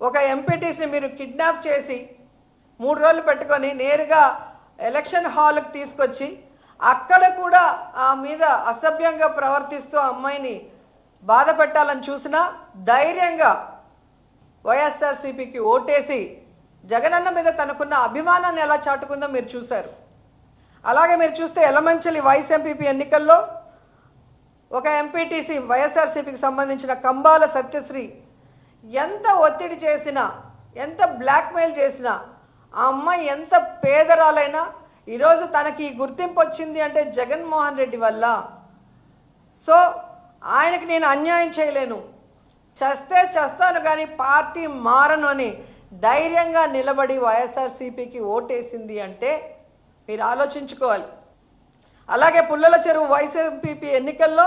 ఒక ఎంపీటీస్ని మీరు కిడ్నాప్ చేసి మూడు రోజులు పెట్టుకొని నేరుగా ఎలక్షన్ హాల్కి తీసుకొచ్చి అక్కడ కూడా ఆ మీద అసభ్యంగా ప్రవర్తిస్తూ అమ్మాయిని బాధ పెట్టాలని చూసినా ధైర్యంగా వైఎస్ఆర్సీపీకి ఓటేసి జగనన్న మీద తనకున్న అభిమానాన్ని ఎలా చాటుకుందో మీరు చూశారు. అలాగే మీరు చూస్తే ఎలమంచలి వైస్ ఎంపీపీ ఎన్నికల్లో ఒక ఎంపీటీసీ వైఎస్ఆర్సీపీకి సంబంధించిన కంబాల సత్యశ్రీ ఎంత ఒత్తిడి చేసినా ఎంత బ్లాక్మెయిల్ చేసినా ఆ అమ్మాయి ఎంత పేదరాలైనా ఈరోజు తనకి ఈ గుర్తింపు వచ్చింది అంటే జగన్మోహన్ రెడ్డి వల్ల. సో ఆయనకి నేను అన్యాయం చేయలేను. చస్తే చస్తాను కానీ పార్టీ మారను అని ధైర్యంగా నిలబడి వైఎస్ఆర్సీపీకి ఓటేసింది అంటే మీరు ఆలోచించుకోవాలి. అలాగే పుల్లల చెరువు వైస్ ఎన్నికల్లో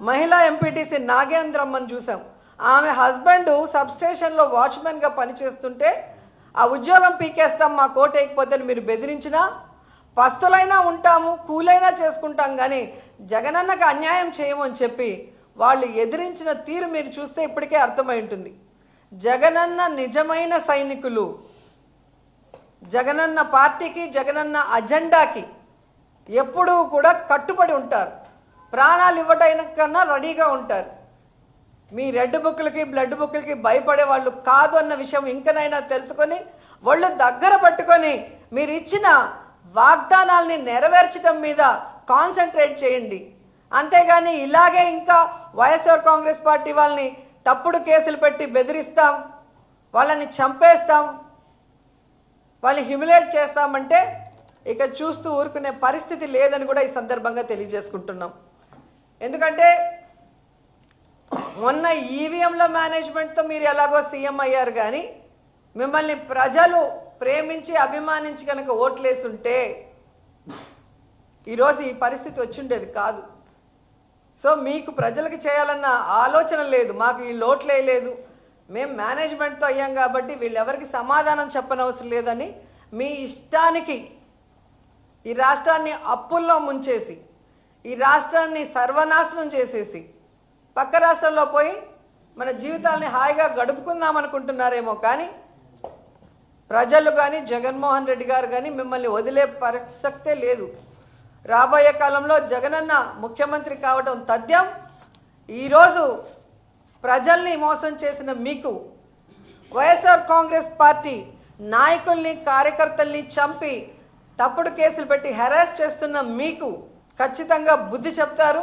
మహిళా ఎంపీటీసీ నాగేంద్రమ్మని చూసాం. ఆమె హస్బెండ్ సబ్స్టేషన్లో వాచ్మెన్గా పనిచేస్తుంటే ఆ ఉద్యోగం పీకేస్తాం మా కోట వేయకపోతే మీరు బెదిరించినా పస్తులైనా ఉంటాము కూలైనా చేసుకుంటాం కానీ జగనన్నకు అన్యాయం చేయము అని చెప్పి వాళ్ళు ఎదిరించిన తీరు మీరు చూస్తే ఇప్పటికే అర్థమై ఉంటుంది. జగనన్న నిజమైన సైనికులు. జగనన్న పార్టీకి జగనన్న అజెండాకి ఎప్పుడూ కూడా కట్టుబడి ఉంటారు. ప్రాణాలు ఇవ్వడానికి కన్నా రెడీగా ఉంటారు. మీ రెడ్ బుక్లకి బ్లడ్ బుక్లకి భయపడే వాళ్ళు కాదు అన్న విషయం ఇంకనైనా తెలుసుకొని వాళ్ళు దగ్గర పట్టుకొని మీరు ఇచ్చిన వాగ్దానాల్ని నెరవేర్చడం మీద కాన్సన్ట్రేట్ చేయండి. అంతేగాని ఇలాగే ఇంకా వైఎస్ఆర్ కాంగ్రెస్ పార్టీ వాళ్ళని తప్పుడు కేసులు పెట్టి బెదిరిస్తాం వాళ్ళని చంపేస్తాం వాళ్ళని హ్యూమిలేట్ చేస్తామంటే ఇక చూస్తూ ఊరుకునే పరిస్థితి లేదని కూడా ఈ సందర్భంగా తెలియజేసుకుంటున్నాం. ఎందుకంటే మొన్న ఈవీఎంల మేనేజ్మెంట్తో మీరు ఎలాగో సీఎం అయ్యారు కానీ మిమ్మల్ని ప్రజలు ప్రేమించి అభిమానించి కనుక ఓట్లేసుంటే ఈరోజు ఈ పరిస్థితి వచ్చిండేది కాదు. సో మీకు ప్రజలకు చేయాలన్న ఆలోచన లేదు మాకు ఈ లోట్లే లేదు మేము మేనేజ్మెంట్తో అయ్యాం కాబట్టి వీళ్ళెవరికి సమాధానం చెప్పనవసరం లేదని మీ ఇష్టానికి ఈ రాష్ట్రాన్ని అప్పుల్లో ముంచేసి ఈ రాష్ట్రాన్ని సర్వనాశనం చేసేసి పక్క రాష్ట్రంలో పోయి మన జీవితాల్ని హాయిగా గడుపుకుందాం అనుకుంటున్నారేమో కానీ ప్రజలు కానీ జగన్మోహన్ రెడ్డి గారు కానీ మిమ్మల్ని వదిలే ప్రసక్తే లేదు. రాబోయే కాలంలో జగనన్న ముఖ్యమంత్రి కావడం తథ్యం. ఈరోజు ప్రజల్ని మోసం చేసిన మీకు వైఎస్ఆర్ కాంగ్రెస్ పార్టీ నాయకుల్ని కార్యకర్తల్ని చంపి తప్పుడు కేసులు పెట్టి హెరాస్ చేస్తున్న మీకు ఖచ్చితంగా బుద్ధి చెప్తారు.